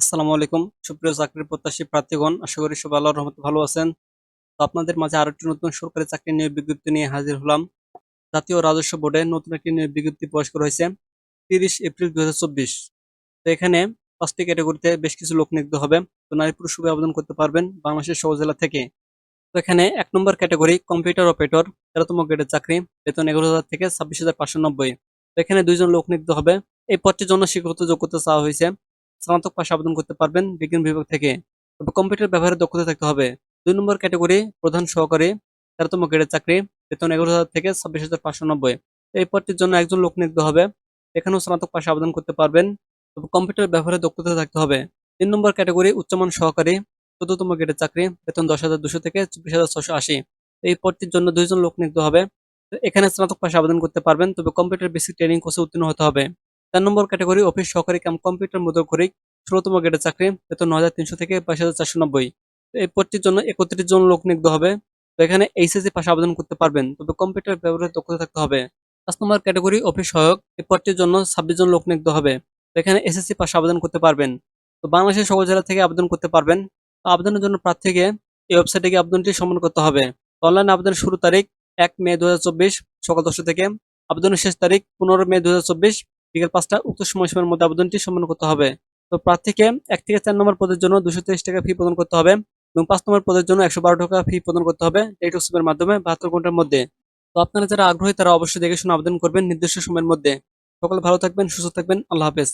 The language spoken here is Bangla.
আসসালামু আলাইকুম। সুপ্রিয় চাকরির প্রত্যাশী প্রার্থীগণ, আশা করি সবাই আল্লাহর রহমতে ভালো আছেন। তো আপনাদের মাঝে আরও একটি নতুন সরকারি চাকরি নিয়োগ বিজ্ঞপ্তি নিয়ে হাজির হলাম। জাতীয় রাজস্ব বোর্ডে নতুন একটি নিয়োগ বিজ্ঞপ্তি প্রকাশ করা হয়েছে, তিরিশ এপ্রিল দুই হাজার চব্বিশ। তো এখানে পাঁচটি ক্যাটাগরিতে বেশ কিছু লোক নিয়োগ হবে। তো নারী পুরুষ আবেদন করতে পারবেন বাংলাদেশের সব জেলা থেকে। তো এখানে এক নম্বর ক্যাটাগরি কম্পিউটার অপারেটর, তেরোতম গ্রেডের চাকরি, বেতন এগারো হাজার থেকে ছাব্বিশ হাজার পাঁচশো নব্বই। তো এখানে দুইজন লোক নিয়োগ হবে। এই পদটির জন্য শিক্ষাগত যোগ্যতা চাওয়া হয়েছে। স্নাতক পাশে আবেদন করতে পারবেন বিজ্ঞান বিভাগ থেকে। তবে কম্পিউটার ব্যবহারে দক্ষতা থাকতে হবে। দুই নম্বর ক্যাটাগরি, প্রধান সহকারী, তেরোতম গ্রেডের চাকরি, বেতন এগারো হাজার থেকে ছাব্বিশ হাজার পাঁচশো নব্বই। এই পদটির জন্য একজন লোক নিয়োগ হবে। এখানেও স্নাতক পাশে আবেদন করতে পারবেন। তবে কম্পিউটার ব্যবহারে দক্ষতা থাকতে হবে। তিন নম্বর ক্যাটাগরি, উচ্চমান সহকারী, চোদ্দতম গ্রেডের চাকরি, বেতন দশ হাজার দুশো থেকে চব্বিশ হাজার ছশো আশি। এই পদটির জন্য দুইজন লোক নিয়োগ হবে। এখানে স্নাতক পাশে আবেদন করতে পারবেন। তবে কম্পিউটার বেসিক ট্রেনিং কোর্সে উত্তীর্ণ হতে হবে। চার নম্বর ক্যাটাগরি অফিস সহকারী কাম কম্পিউটার মুদ্রকরিক ষোলোতম গ্রেডের চাকরি, বেতন নয় হাজার তিনশো থেকে বাইশ হাজার চারশো নব্বই। এই পদটির জন্য একত্রিশ জন লোক নিয়োগ হবে। তো এখানে এইচএসসি পাশে আবেদন করতে পারবেন। তবে কম্পিউটার ব্যবহারে দক্ষতা থাকতে হবে। পাঁচ নম্বর ক্যাটাগরি অফিস সহায়ক, এই পদটির জন্য ছাব্বিশ জন লোক নিয়োগ হবে। তো এখানে এসএসসি পাশে আবেদন করতে পারবেন। তো বাংলাদেশের সকল জেলা থেকে আবেদন করতে পারবেন। তো আবেদনের জন্য প্রার্থীকে এই ওয়েবসাইটে গিয়ে আবেদনটি সম্পন্ন করতে হবে। অনলাইন আবেদনের শুরু তারিখ এক মে দু হাজার চব্বিশ, সকাল দশটা থেকে। আবেদনের শেষ তারিখ পনেরো মে দু হাজার চব্বিশ। বিকেল পাঁচটা, উক্ত সময়সীমার মধ্যে আবেদনটি সম্পন্ন করতে হবে। তো প্রার্থীকে এক থেকে চার নম্বর পদের জন্য দুশো টাকা ফি প্রদান করতে হবে এবং পাঁচ নম্বর পদের জন্য একশো বারো টাকা ফি প্রদান করতে হবে ডেট উৎসবের মাধ্যমে বাহাত্তর ঘণ্টার মধ্যে। তো আপনারা যারা আগ্রহী, তারা অবশ্যই দেখে শুনে আবেদন করবেন নির্দিষ্ট সময়ের মধ্যে। সকলে ভালো থাকবেন, সুস্থ থাকবেন। আল্লাহ হাফেজ।